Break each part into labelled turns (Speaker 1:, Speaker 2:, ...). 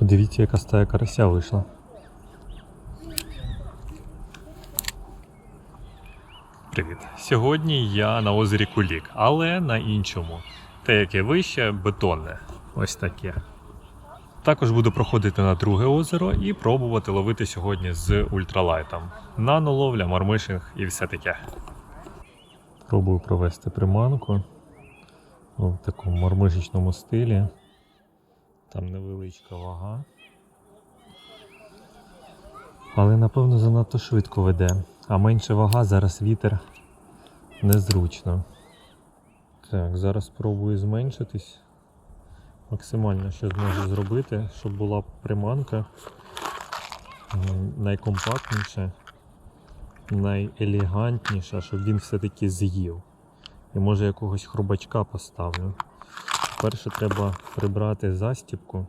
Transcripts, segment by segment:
Speaker 1: Подивіться, яка стая карася вийшла. Привіт. Сьогодні я на озері Кулік, але на іншому. Те, яке вище, бетонне. Ось таке. Також буду проходити на друге озеро і пробувати ловити сьогодні з ультралайтом. Наноловля, мармишинг і все таке. Пробую провести приманку в такому мармишечному стилі. Там невеличка вага. Але напевно занадто швидко веде. А менше вага, зараз вітер незручно. Так, зараз спробую зменшитись. Максимально що зможу зробити, щоб була приманка найкомпактніша, найелегантніша, щоб він все-таки з'їв. І може якогось хробачка поставлю. Перше треба прибрати застіпку.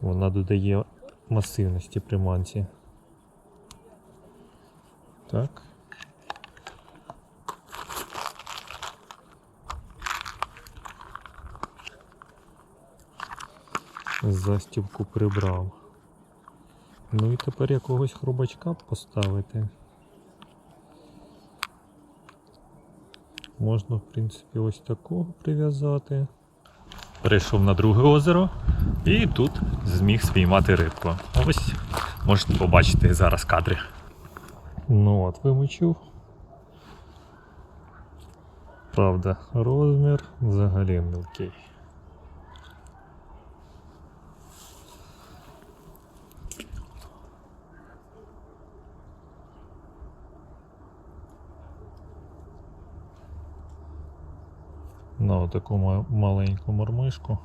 Speaker 1: Вона додає масивності приманці. Так. Застіпку прибрав. Ну і тепер якогось хробачка поставити. Можна, в принципі, ось такого прив'язати. Перейшов на друге озеро і тут зміг спіймати рибку. Ось можете побачити зараз кадри. Ну от, вимочив. Правда, розмір взагалі мілкий. На таку ма- маленьку мормишку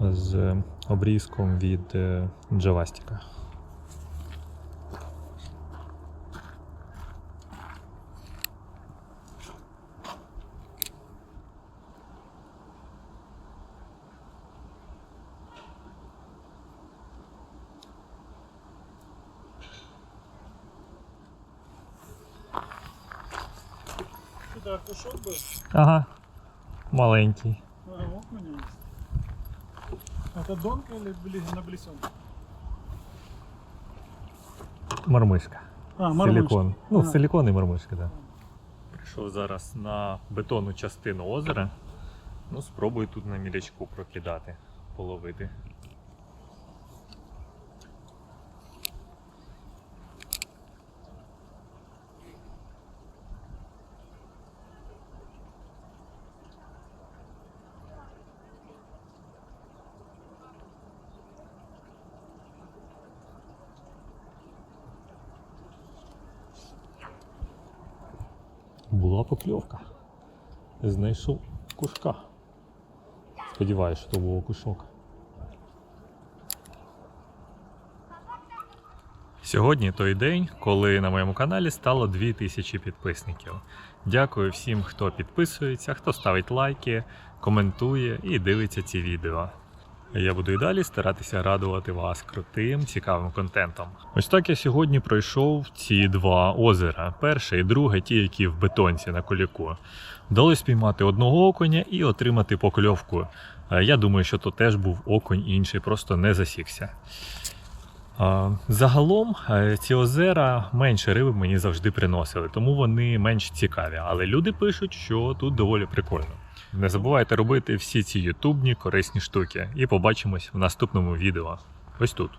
Speaker 1: з обрізком від е,
Speaker 2: был,
Speaker 1: Ага, маленький.
Speaker 2: а вот у него есть. Это донка или бли- на блесенке?
Speaker 1: Мормишка.
Speaker 2: А, мормышка.
Speaker 1: Силікон. Ну,
Speaker 2: Ага.
Speaker 1: силікон і мормишка, так. Да. Прийшов зараз на бетонну частину озера. Ну, спробую тут на мілячку прокидати, половити. Була покльовка. Знайшов кушка. Сподіваюсь, що то був кушок. Сьогодні той день, коли на моєму каналі стало 2000 підписників. Дякую всім, хто підписується, хто ставить лайки, коментує і дивиться ці відео. Я буду і далі старатися радувати вас крутим, цікавим контентом. Ось так я сьогодні пройшов ці два озера. Перше і друге, ті, які в бетонці на коліку. Вдалося спіймати одного окуня і отримати покльовку. Е, Я думаю, що то теж був окунь інший, просто не засікся. Загалом е, ці озера менше риби мені завжди приносили, тому вони менш цікаві. Але люди пишуть, що тут доволі прикольно. Не забувайте робити всі ці ютубні корисні штуки. І побачимось в наступному відео. Ось тут.